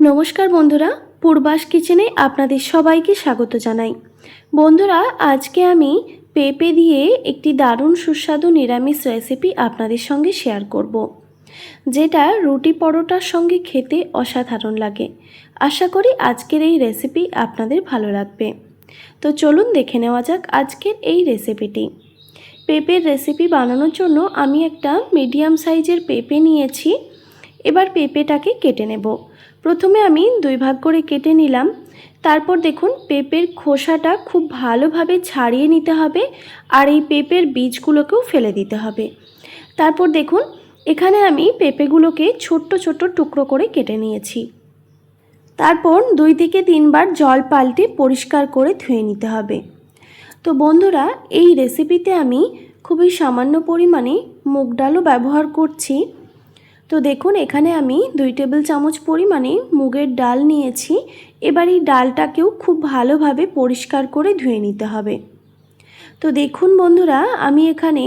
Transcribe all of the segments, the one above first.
নমস্কার বন্ধুরা, পূর্বাস কিচেনে আপনাদের সবাইকে স্বাগত জানাই। বন্ধুরা, আজকে আমি পেঁপে দিয়ে একটি দারুণ সুস্বাদু নিরামিষ রেসিপি আপনাদের সঙ্গে শেয়ার করব। যেটা রুটি পরোটার সঙ্গে খেতে অসাধারণ লাগে। আশা করি আজকের এই রেসিপি আপনাদের ভালো লাগবে। তো চলুন দেখে নেওয়া যাক আজকের এই রেসিপিটি। পেঁপের রেসিপি বানানোর জন্য আমি একটা মিডিয়াম সাইজের পেঁপে নিয়েছি। এবার পেঁপেটাকে কেটে নেব। প্রথমে আমি দুই ভাগ করে কেটে নিলাম। তারপর দেখুন, পেঁপের খোসাটা খুব ভালোভাবে ছাড়িয়ে নিতে হবে আর এই পেঁপের বীজগুলোকেও ফেলে দিতে হবে। তারপর দেখুন, এখানে আমি পেঁপেগুলোকে ছোট্ট ছোট্ট টুকরো করে কেটে নিয়েছি। তারপর দুই থেকে তিনবার জল পাল্টে পরিষ্কার করে ধুয়ে নিতে হবে। তো বন্ধুরা, এই রেসিপিতে আমি খুবই সামান্য পরিমাণে মুগ ডালও ব্যবহার করছি। তো দেখুন, এখানে আমি দুই টেবিল চামচ পরিমাণে মুগের ডাল নিয়েছি। এবার এই ডালটাকেও খুব ভালোভাবে পরিষ্কার করে ধুয়ে নিতে হবে। তো দেখুন বন্ধুরা, আমি এখানে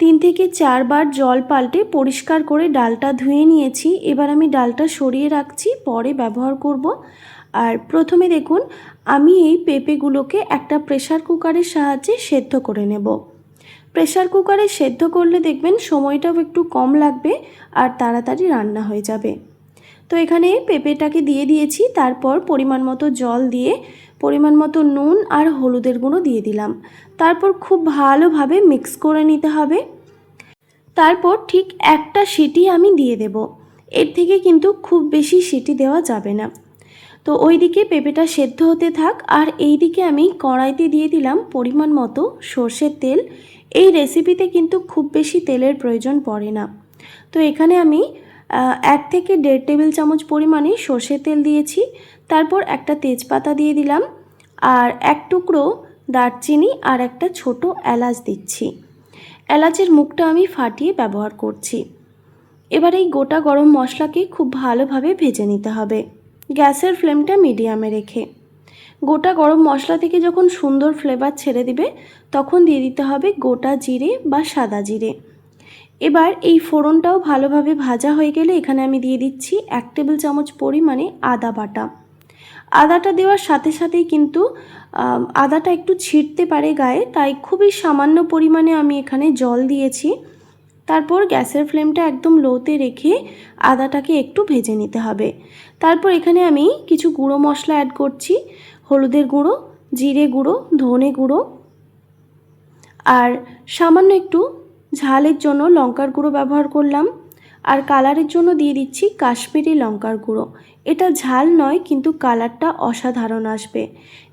তিন থেকে চারবার জল পাল্টে পরিষ্কার করে ডালটা ধুয়ে নিয়েছি। এবার আমি ডালটা সরিয়ে রাখছি, পরে ব্যবহার করব। আর প্রথমে দেখুন, আমি এই পেঁপেগুলোকে একটা প্রেশার কুকারের সাহায্যে সেদ্ধ করে নেব। প্রেশার কুকারে সেদ্ধ করলে দেখবেন সময়টাও একটু কম লাগবে আর তাড়াতাড়ি রান্না হয়ে যাবে। তো এখানে পেঁপেটাকে দিয়ে দিয়েছি, তারপর পরিমাণ মতো জল দিয়ে পরিমাণ মতো নুন আর হলুদের গুঁড়ো দিয়ে দিলাম। তারপর খুব ভালোভাবে মিক্স করে নিতে হবে। তারপর ঠিক একটা সিটি আমি দিয়ে দেব। এর থেকে কিন্তু খুব বেশি সিটি দেওয়া যাবে না। তো ওইদিকে পেঁপেটা সেদ্ধ হতে থাক আর এই দিকে আমি কড়াইতে দিয়ে দিলাম পরিমাণ মতো সর্ষের তেল। এই রেসিপিতে কিন্তু খুব বেশি তেলের প্রয়োজন পড়ে না। তো এখানে আমি এক থেকে দেড় টেবিল চামচ পরিমাণে সর্ষের তেল দিয়েছি, তারপর একটা তেজপাতা দিয়ে দিলাম, আর এক টুকরো দারচিনি আর একটা ছোট এলাচ দিচ্ছি। এলাচের মুখটা আমি ফাটিয়ে ব্যবহার করছি। এবার এই গোটা গরম মশলাকে খুব ভালোভাবে ভেজে নিতে হবে। গ্যাসের ফ্লেমটা মিডিয়ামে রেখে। গোটা গরম মশলা থেকে যখন সুন্দর ফ্লেভার ছেড়ে দিবে, তখন দিয়ে দিতে হবে গোটা জিরে বা সাদা জিরে। এবার এই ফোড়নটাও ভালোভাবে ভাজা হয়ে গেলে এখানে আমি দিয়ে দিচ্ছি এক টেবিল চামচ পরিমাণে আদা বাটা। আদাটা দেওয়ার সাথে সাথেই কিন্তু আদাটা একটু ছিটতে পারে গায়ে, তাই খুবই সামান্য পরিমাণে আমি এখানে জল দিয়েছি। তারপর গ্যাসের ফ্লেমটা একদম লোতে রেখে আদাটাকে একটু ভেজে নিতে হবে। তারপর এখানে আমি কিছু গুঁড়ো মশলা অ্যাড করছি। হলুদের গুঁড়ো, জিরে গুঁড়ো, ধনে গুঁড়ো। আর সামান্য একটু ঝালের জন্য লঙ্কার গুঁড়ো ব্যবহার করলাম। আর কালারের জন্য দিয়ে দিচ্ছি কাশ্মীরি লঙ্কার গুঁড়ো। এটা ঝাল নয়, কিন্তু কালারটা অসাধারণ আসবে।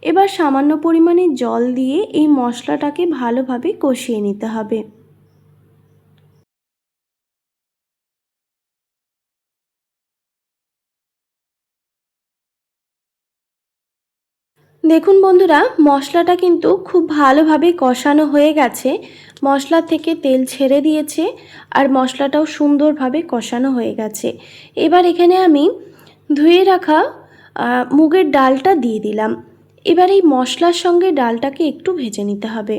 এবার সামান্য পরিমাণে জল দিয়ে এই মশলাটাকে ভালোভাবে কষিয়ে নিতে হবে। দেখুন বন্ধুরা, মশলাটা কিন্তু খুব ভালোভাবে কষানো হয়ে গেছে। মশলা থেকে তেল ছেড়ে দিয়েছে আর মশলাটাও সুন্দরভাবে কষানো হয়ে গেছে। এবার এখানে আমি ধুয়ে রাখা মুগের ডালটা দিয়ে দিলাম। এবার এই মশলার সঙ্গে ডালটাকে একটু ভেজে নিতে হবে।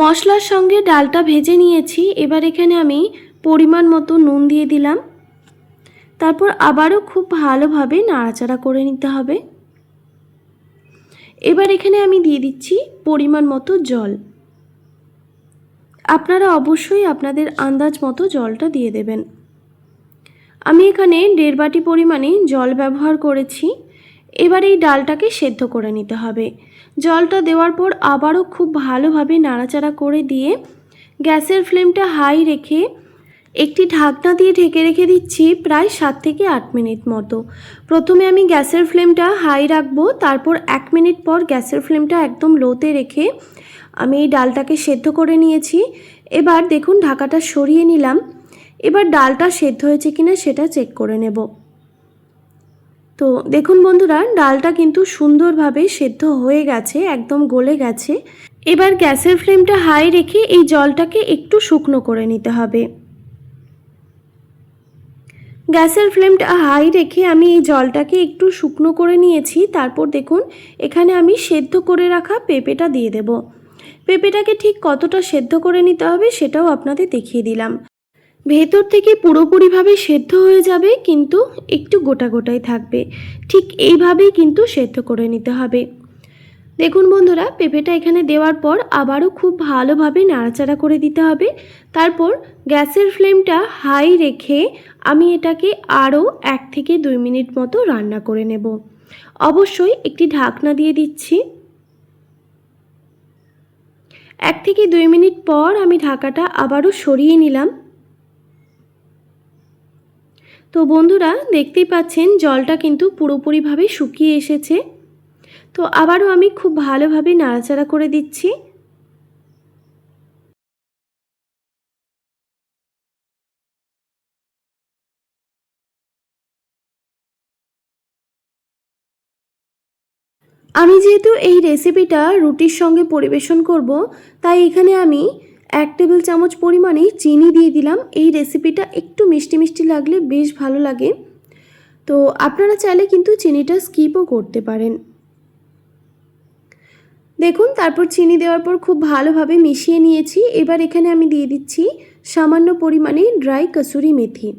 মশলার সঙ্গে ডালটা ভেজে নিয়েছি। এবার এখানে আমি পরিমাণ মতো নুন দিয়ে দিলাম। তারপর আবারও খুব ভালোভাবে নাড়াচাড়া করে নিতে হবে। এবার এখানে আমি দিয়ে দিচ্ছি পরিমাণ মতো জল। আপনারা অবশ্যই আপনাদের আন্দাজ মতো জলটা দিয়ে দেবেন। আমি এখানে দেড় বাটি পরিমাণে জল ব্যবহার করেছি। এবার এই ডালটাকে সেদ্ধ করে নিতে হবে। জলটা দেওয়ার পর আবারও খুব ভালোভাবে নাড়াচাড়া করে দিয়ে গ্যাসের ফ্লেমটা হাই রেখে একটি ঢাকনা দিয়ে ঢেকে রেখে দিচ্ছি প্রায় সাত থেকে আট মিনিট মতো। প্রথমে আমি গ্যাসের ফ্লেমটা হাই রাখব, তারপর এক মিনিট পর গ্যাসের ফ্লেমটা একদম লোতে রেখে আমি এই ডালটাকে সেদ্ধ করে নিয়েছি। এবার দেখুন, ঢাকাটা সরিয়ে নিলাম। এবার ডালটা সেদ্ধ হয়েছে কিনা সেটা চেক করে নেব। তো দেখুন বন্ধুরা, ডালটা কিন্তু সুন্দরভাবে সেদ্ধ হয়ে গেছে, একদম গলে গেছে। এবার গ্যাসের ফ্লেমটা হাই রেখে এই জলটাকে একটু শুকনো করে নিতে হবে। গ্যাসের ফ্লেমটা হাই রেখে আমি এই জলটাকে একটু শুকনো করে নিয়েছি। তারপর দেখুন, এখানে আমি সেদ্ধ করে রাখা পেঁপেটা দিয়ে দেব। পেঁপেটাকে ঠিক কতটা সেদ্ধ করে নিতে হবে সেটাও আপনাদের দেখিয়ে দিলাম। ভেতর থেকে পুরোপুরিভাবে সেদ্ধ হয়ে যাবে, কিন্তু একটু গোটা গোটাই থাকবে। ঠিক এইভাবেই কিন্তু সেদ্ধ করে নিতে হবে। দেখুন বন্ধুরা, পেঁপেটা এখানে দেওয়ার পর আবারও খুব ভালোভাবে নাড়াচাড়া করে দিতে হবে। তারপর গ্যাসের ফ্লেমটা হাই রেখে আমি এটাকে আরও এক থেকে দুই মিনিট মতো রান্না করে নেব। অবশ্যই একটি ঢাকনা দিয়ে দিচ্ছি। এক থেকে দুই মিনিট পর আমি ঢাকাটা আবারও সরিয়ে নিলাম। তো বন্ধুরা, দেখতেই পাচ্ছেন, জলটা কিন্তু পুরোপুরিভাবে শুকিয়ে এসেছে। তো আবারও আমি খুব ভালোভাবে নাড়াচাড়া করে দিচ্ছি। আমি যেহেতু এই রেসিপিটা রুটির সঙ্গে পরিবেশন করব, তাই এখানে আমি এক টেবিল চামচ পরিমাণে চিনি দিয়ে দিলাম। এই রেসিপিটা একটু মিষ্টি মিষ্টি লাগলে বেশ ভালো লাগে। তো আপনারা চাইলে কিন্তু চিনিটা স্কিপও করতে পারেন। দেখুন, তারপর চিনি দেওয়ার পর খুব ভালোভাবে মিশিয়ে নিয়েছি। এবার এখানে আমি দিয়ে দিচ্ছি সামান্য পরিমাণে ড্রাই কসুরি মেথি।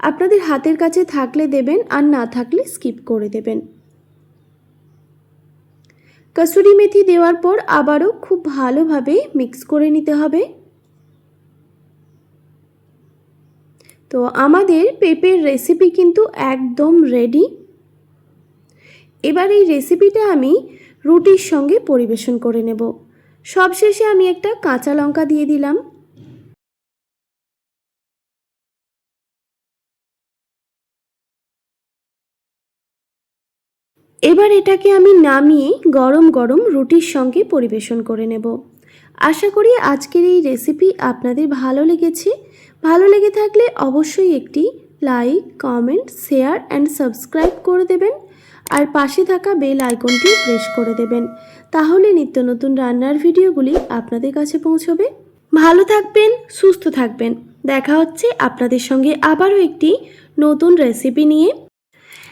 আপনাদের হাতের কাছে থাকলে দেবেন, আর না থাকলে স্কিপ করে দেবেন। কসুরি মেথি দেওয়ার পর আবারও খুব ভালোভাবে মিক্স করে নিতে হবে। তো আমাদের পেঁপের রেসিপি কিন্তু একদম রেডি এবার এই রেসিপিটা আমি রুটির সঙ্গে পরিবেশন করে নেব। সবশেষে আমি একটা কাঁচা লঙ্কা দিয়ে দিলাম। এবার এটাকে আমি নামিয়ে গরম গরম রুটির সঙ্গে পরিবেশন করে নেব। আশা করি আজকের এই রেসিপি আপনাদের ভালো লেগেছে। ভালো লেগে থাকলে অবশ্যই একটি like comment share and subscribe করে দেবেন। আর পাশে থাকা বেল আইকনটিও প্রেস করে দেবেন। তাহলে নিত্য নতুন রান্নার ভিডিওগুলি আপনাদের কাছে পৌঁছবে। ভালো থাকবেন, সুস্থ থাকবেন। দেখা হচ্ছে আপনাদের সঙ্গে আবারও একটি নতুন রেসিপি নিয়ে।